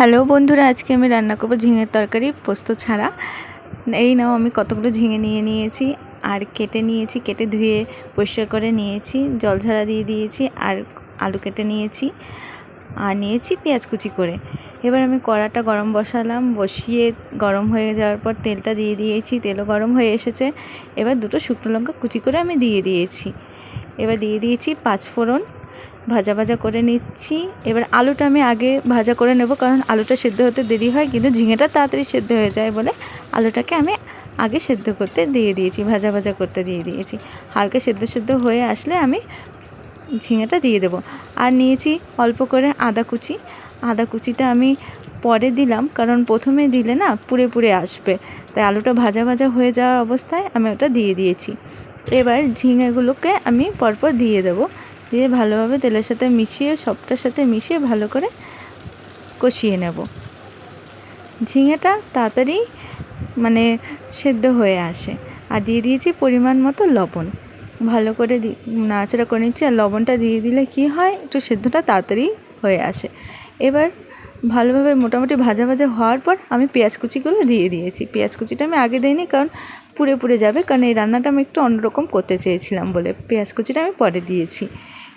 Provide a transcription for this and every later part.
Hello বন্ধুরা, আজকে আমি রান্না করব ঝিঙের তরকারি পোস্ত ছাড়া। এই নাও, আমি কতগুলো ঝিঙে নিয়ে নিয়েছি, আর কেটে নিয়েছি, কেটে ধুয়ে পরিষ্কার করে নিয়েছি, জল ঝরা দিয়ে দিয়েছি, আর আলু কেটে নিয়েছি, আর নিয়েছি পেঁয়াজ কুচি করে। এবার আমি কড়াটা গরম বসালাম, বসিয়ে গরম হয়ে যাওয়ার পর তেলটা দিয়ে দিয়েছি, তেলও গরম হয়ে এসেছে। এবার দুটো শুকনো লঙ্কা কুচি করে আমি দিয়ে দিয়েছি। এবার দিয়ে দিয়েছি পাঁচ ফোড়ন ভাজা ভাজা করে নিচ্ছি। এবার আলুটা আমি আগে ভাজা করে নেব, কারণ আলুটা সেদ্ধ হতে দেরি হয়, কিন্তু ঝিঙেটা তাড়াতাড়ি সেদ্ধ হয়ে যায় বলে আলুটাকে আমি আগে সেদ্ধ করতে দিয়ে দিয়েছি, ভাজা ভাজা করতে দিয়ে দিয়েছি। হালকা সেদ্ধ সেদ্ধ হয়ে আসলে আমি ঝিঙেটা দিয়ে দেবো। আর নিয়েছি অল্প করে আদা কুচি। আদা কুচিটা আমি পরে দিলাম, কারণ প্রথমে দিলে না পুড়ে পুড়ে আসবে। তাই আলুটা ভাজা ভাজা হয়ে যাওয়ার অবস্থায় আমি ওটা দিয়ে দিয়েছি। এবার ঝিঙেগুলোকে আমি পরপর দিয়ে দেবো। দিয়ে ভালোভাবে তেলের সাথে মিশিয়ে, সবটার সাথে মিশিয়ে ভালো করে কষিয়ে নেব। ঝিঙেটা তাড়াতাড়ি মানে সেদ্ধ হয়ে আসে। আর দিয়ে দিয়েছি পরিমাণ মতো লবণ। ভালো করে দি, নাড়াচাড়া করে নিচ্ছি আর লবণটা দিয়ে দিলে কি হয়, একটু সেদ্ধটা তাড়াতাড়ি হয়ে আসে। এবার ভালোভাবে মোটামুটি ভাজা ভাজা হওয়ার পর আমি পেঁয়াজ কুচিগুলো দিয়ে দিয়েছি। পেঁয়াজ কুচিটা আমি আগে দিইনি কারণ পুড়ে পুড়ে যাবে, কারণ এই রান্নাটা আমি একটু অন্যরকম করতে চেয়েছিলাম বলে। পেঁয়াজ কুচিটা আমি পরে দিয়েছি।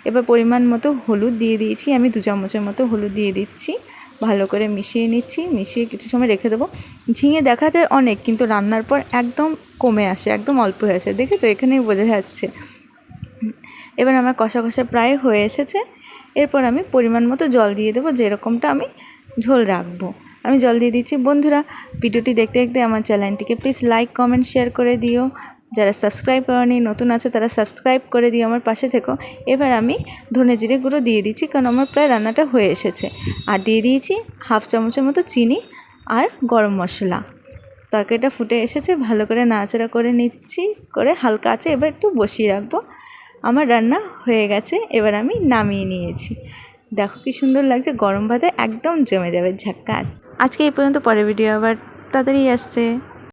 এবার পরিমাণ মতো হলুদ দিয়ে দিয়েছি। আমি দু চামচের মতো হলুদ দিয়ে দিচ্ছি। ভালো করে মিশিয়ে নিচ্ছি। মিশিয়ে কিছু সময় রেখে দেবো। ঝিঙে দেখা যায় অনেক, কিন্তু রান্নার পর একদম কমে আসে, একদম অল্প হয়ে আসে। দেখেছ? এখানেই বোঝা যাচ্ছে। এবার আমার কষা কষা প্রায় হয়ে এসেছে। এরপর আমি পরিমাণ মতো জল দিয়ে দেবো, যেরকমটা আমি ঝোল রাখব। আমি জল দিয়ে দিচ্ছি। বন্ধুরা, ভিডিওটি দেখতে দেখতে আমার চ্যানেলটিকে প্লিজ লাইক, কমেন্ট, শেয়ার করে দিও। যারা সাবস্ক্রাইব করেনি, নতুন আছে তারা সাবস্ক্রাইব করে দিয়ে আমার পাশে থেকো। এবার আমি ধনে জিরে গুঁড়ো দিয়ে দিচ্ছি, কারণ আমার প্রায় রান্নাটা হয়ে এসেছে। আর দিয়ে দিয়েছি হাফ চামচের মতো চিনি আর গরম মশলা। তরকারিটা ফুটে এসেছে, ভালো করে নাড়াচাড়া করে নিচ্ছি, করে হালকা আছে, এবার একটু বসিয়ে রাখব। আমার রান্না হয়ে গেছে, এবার আমি নামিয়ে নিয়েছি। দেখো কি সুন্দর লাগছে, গরম ভাতে একদম জমে যাবে ঝাক্কাস। আজকে এই পর্যন্ত, পরের ভিডিও আবার তাড়াতাড়ি আসছে।